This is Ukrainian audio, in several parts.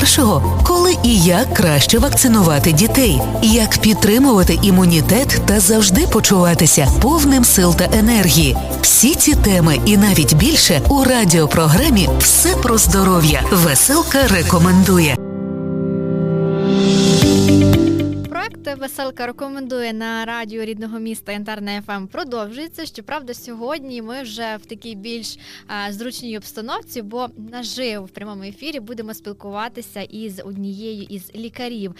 Першого, коли і як краще вакцинувати дітей, як підтримувати імунітет та завжди почуватися повним сил та енергії. Всі ці теми і навіть більше у радіопрограмі Все про здоров'я. Веселка рекомендує. Проект Веселка рекомендує на радіо рідного міста Янтарна ФМ продовжується. Щоправда, сьогодні ми вже в такій більш зручній обстановці, бо наживо в прямому ефірі будемо спілкуватися із однією із лікарів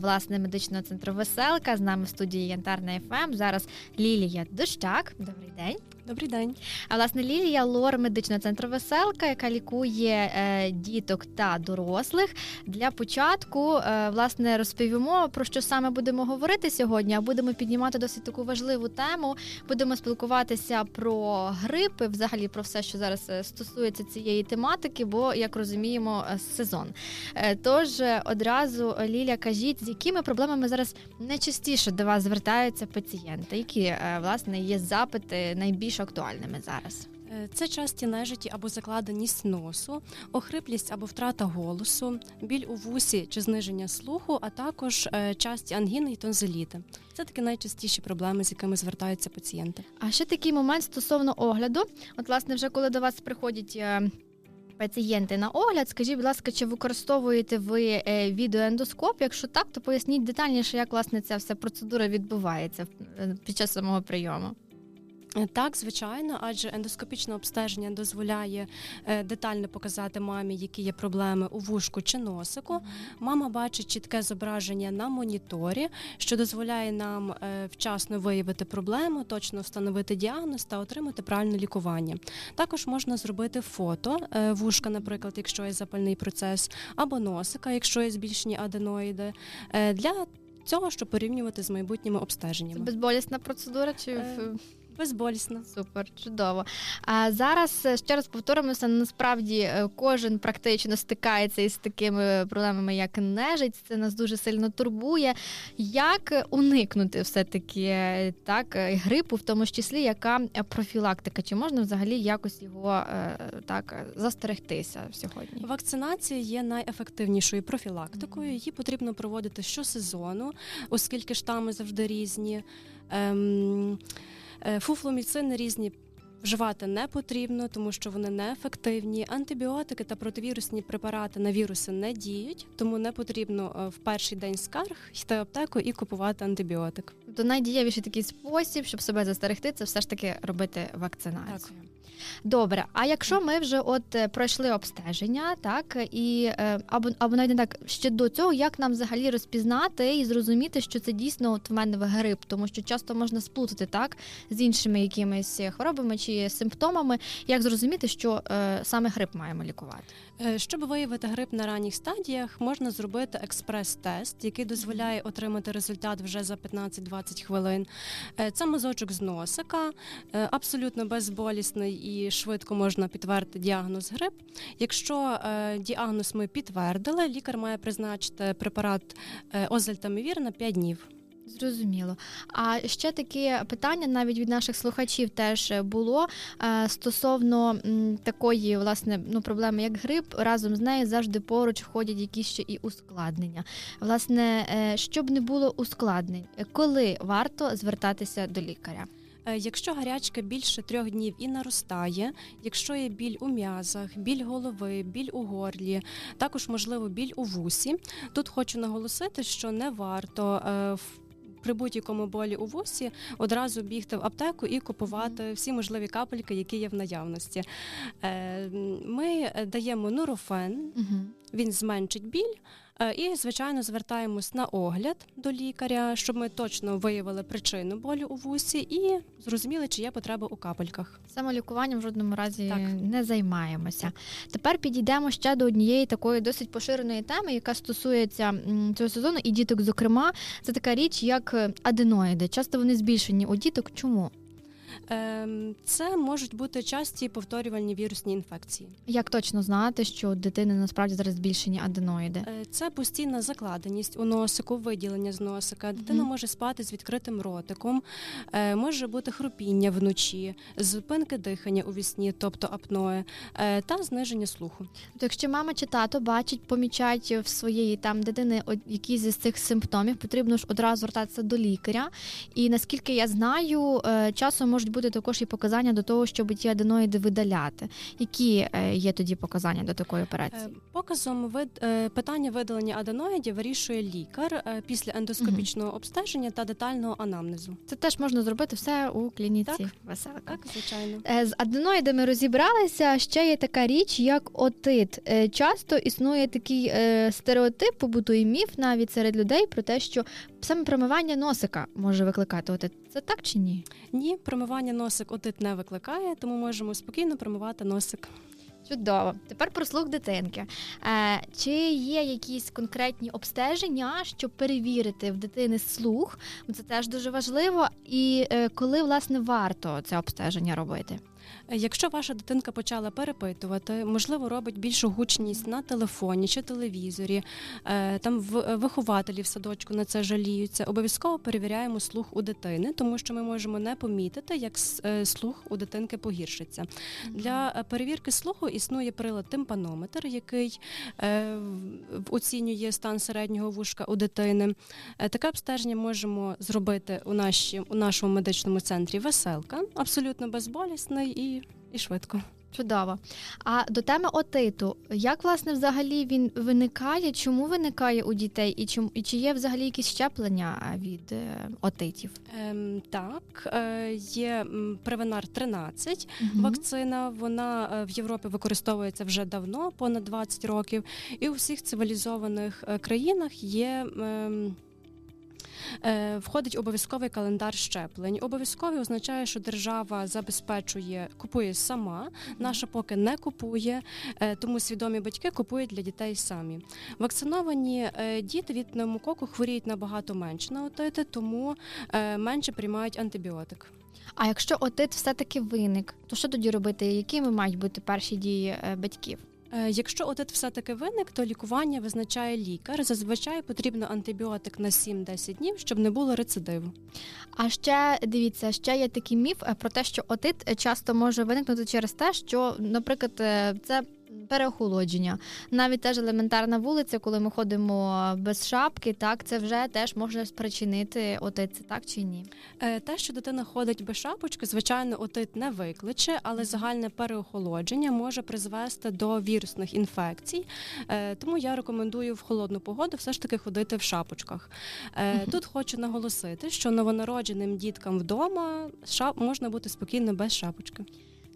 власне медичного центру Веселка. З нами в студії Янтарна ФМ. Зараз Лілія Дощак. Добрий день. Добрий день. А власне Лілія лор медичного центру Веселка, яка лікує е, діток та дорослих. Для початку е, власне розповімо про що саме будемо говорити сьогодні. А будемо піднімати досить таку важливу тему. Будемо спілкуватися про грипи, взагалі про все, що зараз е, стосується цієї тематики, бо як розуміємо, е, сезон. Е, Тож е, одразу Лілія, кажіть, з якими проблемами зараз найчастіше до вас звертаються пацієнти, які власне є запити найбільш актуальними зараз. Е, Це часті нежиті або закладеність носу, охриплість або втрата голосу, біль у вусі чи зниження слуху, а також е, часті ангіни і тонзиліти. Це такі найчастіші проблеми, з якими звертаються пацієнти. А ще такий момент стосовно огляду. От, власне, вже коли до вас приходять. е, Пацієнти на огляд, скажіть, будь ласка, чи використовуєте ви відеоендоскоп? Якщо так, то поясніть детальніше, як власне ця вся процедура відбувається під час самого прийому. Так, звичайно, адже ендоскопічне обстеження дозволяє е, детально показати мамі, які є проблеми у вушку чи носику. Мама бачить чітке зображення на моніторі, що дозволяє нам е, вчасно виявити проблему, точно встановити діагноз та отримати правильне лікування. Також можна зробити фото е, вушка, наприклад, якщо є запальний процес, або носика, якщо є збільшені аденоїди. Для Цього щоб порівнювати з майбутніми Це обстеженнями. безболісна процедура чи Е, Безболісно. Супер, чудово. А зараз е, ще раз повторимося. Насправді е, кожен практично стикається із такими проблемами, як нежить. Це нас дуже сильно турбує. Як уникнути все-таки е, так грипу, в тому ж числі, яка профілактика? Чи можна взагалі якось його так застерегтися сьогодні? Вакцинація є найефективнішою профілактикою. Її потрібно проводити щосезону, оскільки штами завжди різні. Ем, фуфломіцини різні. Вживати не потрібно, тому що вони неефективні. Антибіотики та противірусні препарати на віруси не діють, тому не потрібно е, в перший день скарг йти в аптеку і купувати антибіотик. То найдієвіший такий спосіб, щоб себе застерегти, це все ж таки робити вакцинацію. Добре, а якщо ми вже от е, пройшли обстеження, так і е, або або навіть не так ще до цього, як нам взагалі розпізнати і зрозуміти, що це дійсно от в мене грип, тому що часто можна сплутати так з іншими якимись хворобами чи симптомами, як зрозуміти, що е, саме грип маємо лікувати. Е, Щоб виявити грип на ранніх стадіях, можна зробити експрес-тест, який дозволяє отримати результат вже за 15-20 хвилин. Це мазочок з носика, абсолютно безболісний і швидко можна підтвердити діагноз грип. Якщо е, діагноз ми підтвердили, лікар має призначити препарат е, озельтамівір на 5 днів. Зрозуміло. А ще таке питання навіть від наших слухачів теж було е, стосовно такої власне ну проблеми, як грип, разом з нею завжди поруч входять якісь ще і ускладнення. Власне, щоб не було ускладнень, коли варто звертатися до лікаря? Е, Якщо гарячка більше трьох днів і наростає, якщо є біль у м'язах, біль голови, біль у горлі, також можливо біль у вусі. Тут хочу наголосити, що не варто е, в- при будь-якому болі у вусі одразу бігти в аптеку і купувати всі можливі капельки, які є в наявності. Е, Ми даємо нурофен, він зменшить біль. Е, І, звичайно, звертаємось на огляд до лікаря, щоб ми точно виявили причину болю у вусі і зрозуміли, чи є потреба у капельках. Самолікуванням в жодному разі Так. не займаємося. Тепер підійдемо ще до однієї такої досить поширеної теми, яка стосується цього сезону, і діток, зокрема, це така річ, як е, аденоїди. Часто вони збільшені у діток. Чому? Ем, Це можуть бути часті повторювальні вірусні інфекції. Як точно знати, що у дитини насправді зараз збільшені аденоїди? Е, Це постійна закладеність у носику, виділення з носика. Дитина Мгм. може спати з відкритим ротиком, е, може бути хрупіння вночі, зупинки дихання у вісні, тобто апноe, е, та зниження слуху. То якщо мама чи тато бачать, помічають в своєї там дитини якісь із цих симптомів, потрібно ж одразу звертатися до лікаря. І наскільки я знаю, часом можуть бути також і показання до того, щоб ті аденоїди видаляти. Які е, є тоді показання до такої Е, операції? Показом вид е, питання видалення аденоїдів вирішує лікар е, після ендоскопічного обстеження та детального анамнезу. Це теж можна зробити все у клініці Так. веселка. Так, звичайно. Е, З аденоїдами розібралися. Ще є така річ, як отит. Е, Часто існує такий е, стереотип, побутує міф навіть серед людей про те, що саме промивання носика може викликати отит. Це так чи ні? Ні, промивання носик отит не викликає, тому можемо спокійно промивати носик. Чудово. Тепер про слух дитинки. Е, чи є якісь конкретні обстеження, щоб перевірити в дитини слух? Це теж дуже важливо. І е, коли власне варто це обстеження робити? Якщо ваша дитинка почала перепитувати, можливо, робить більшу гучність на телефоні чи телевізорі, е, там вихователі в садочку на це жаліються, обов'язково перевіряємо слух у дитини, тому що ми можемо не помітити, як е, слух у дитинки погіршиться. Для е, перевірки слуху існує прилад тимпанометр, який оцінює стан середнього вушка у дитини. Таке обстеження можемо зробити у, наші, у нашому медичному центрі Веселка, абсолютно безболісний і, і швидко. Чудово. А до теми отиту, як власне взагалі він виникає? Чому виникає у дітей, і чому і чи є взагалі якісь щеплення від е, отитів? Ем, так, е, є Превенар 13 вакцина. Вона е, в Європі використовується вже давно, понад 20 років, і у всіх цивілізованих е, країнах є. е, Входить обов'язковий календар щеплень. Обов'язковий означає, що держава забезпечує, купує сама. Наша поки не купує, е, тому свідомі батьки купують для дітей самі. Вакциновані е, діти від пневмококу хворіють набагато менше на отити, тому е, менше приймають антибіотик. А якщо отит все-таки виник, то що тоді робити? Якими мають бути перші дії е, батьків? Е, Якщо отит все-таки виник, то лікування визначає лікар. Зазвичай потрібно антибіотик на 7-10 днів, щоб не було рецидиву. А ще дивіться, ще є такий міф е, про те, що отит е, часто може виникнути через те, що, наприклад, це. Переохолодження, навіть теж елементарна вулиця, коли ми ходимо без шапки, так це вже теж може спричинити отит, це так чи ні? Е, Те, що дитина ходить без шапочки, звичайно, отит не викличе, але загальне переохолодження може призвести до вірусних інфекцій. Е, Тому я рекомендую в холодну погоду все ж таки ходити в шапочках. Е, Тут хочу наголосити, що новонародженим діткам вдома можна бути спокійно без шапочки.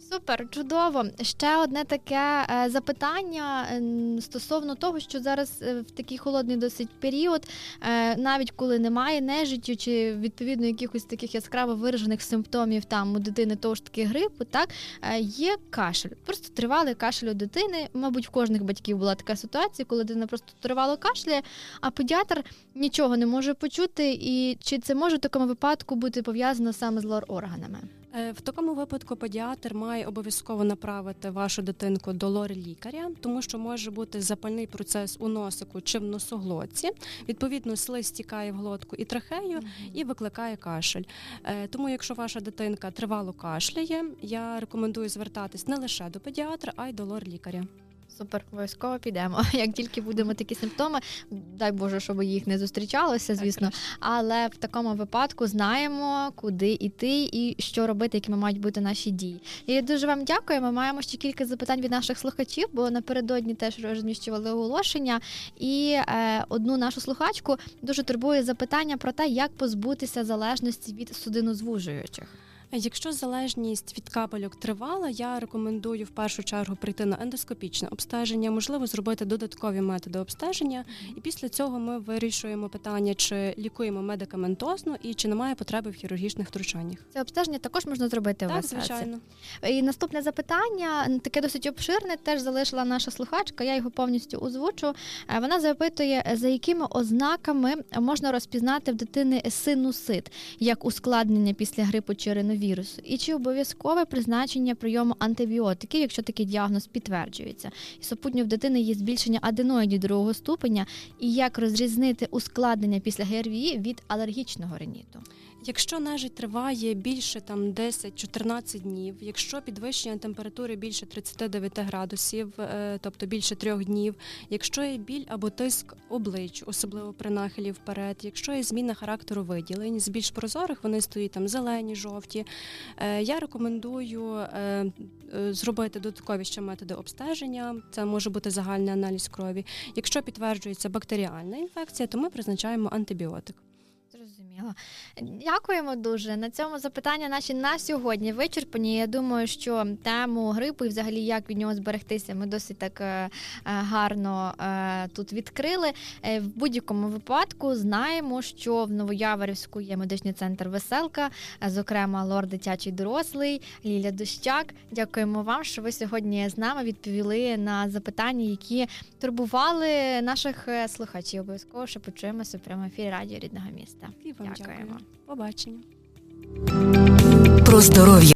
Супер, чудово. Ще одне таке е, запитання е, стосовно того, що зараз е, в такий холодний досить період, навіть коли немає нежиттю чи відповідно якихось таких яскраво виражених симптомів там у дитини того ж таки грипу, так є кашель. Просто тривалий кашель у дитини. Мабуть, в кожних батьків була така ситуація, коли дитина просто тривало кашляє, а педіатр нічого не може почути. І чи це може в такому випадку бути пов'язано саме з лор-органами? Е, В такому випадку педіатр має обов'язково направити вашу дитинку до лор-лікаря, тому що може бути запальний процес у носику чи в носоглотці. Відповідно, слизь стікає в глотку і трахею і викликає кашель. Е, Тому, якщо ваша дитинка тривало кашляє, я рекомендую звертатись не лише до педіатра, а й до лор-лікаря. Супер, обов'язково підемо. Як тільки будемо такі симптоми, дай Боже, щоб їх не зустрічалося, звісно. Але в такому випадку знаємо, куди йти і що робити, якими мають бути наші дії. І дуже вам дякую. Ми маємо ще кілька запитань від наших слухачів, бо напередодні теж розміщували оголошення. І е, одну нашу слухачку дуже турбує запитання про те, як позбутися залежності від судинозвужуючих. Якщо залежність від капельок тривала, я рекомендую в першу чергу прийти на ендоскопічне обстеження, можливо, зробити додаткові методи обстеження, і після цього ми вирішуємо питання, чи лікуємо медикаментозно і чи немає потреби в хірургічних втручаннях. Це обстеження також можна зробити у вас. звичайно. І наступне запитання таке досить обширне, теж залишила наша слухачка. Я його повністю озвучу. Е, Вона запитує, за якими ознаками можна розпізнати в дитини синусит, як ускладнення після грипу чи риновірусу коронавірусу? І чи обов'язкове призначення прийому антибіотиків, якщо такий діагноз підтверджується? І супутньо в дитини є збільшення аденоїдів другого ступеня, і як розрізнити ускладнення після ГРВІ від алергічного риніту? Якщо нежить триває більше там 10-14 днів, якщо підвищення температури більше 39 градусів, е, тобто більше трьох днів, якщо є біль або тиск облич, особливо при нахилі вперед, якщо є зміна характеру виділень, з більш прозорих вони стоять там зелені, жовті. е, Я рекомендую е, зробити додаткові ще методи обстеження. Це може бути загальний аналіз крові. Якщо підтверджується бактеріальна інфекція, то ми призначаємо антибіотик. Зрозуміло. Дякуємо дуже. На цьому запитання наші на сьогодні вичерпані. Я думаю, що тему грипу і взагалі як від нього зберегтися, ми досить так е, е, гарно е, тут відкрили. В будь-якому випадку знаємо, що в Новояворівську є медичний центр Веселка, зокрема лор дитячий дорослий, Ліля Дощак. Дякуємо вам, що ви сьогодні з нами відповіли на запитання, які турбували наших слухачів. Обов'язково ще почуємося в ефірі радіо рідного міста. І Дякуємо. дякую. Побачення. Про здоров'я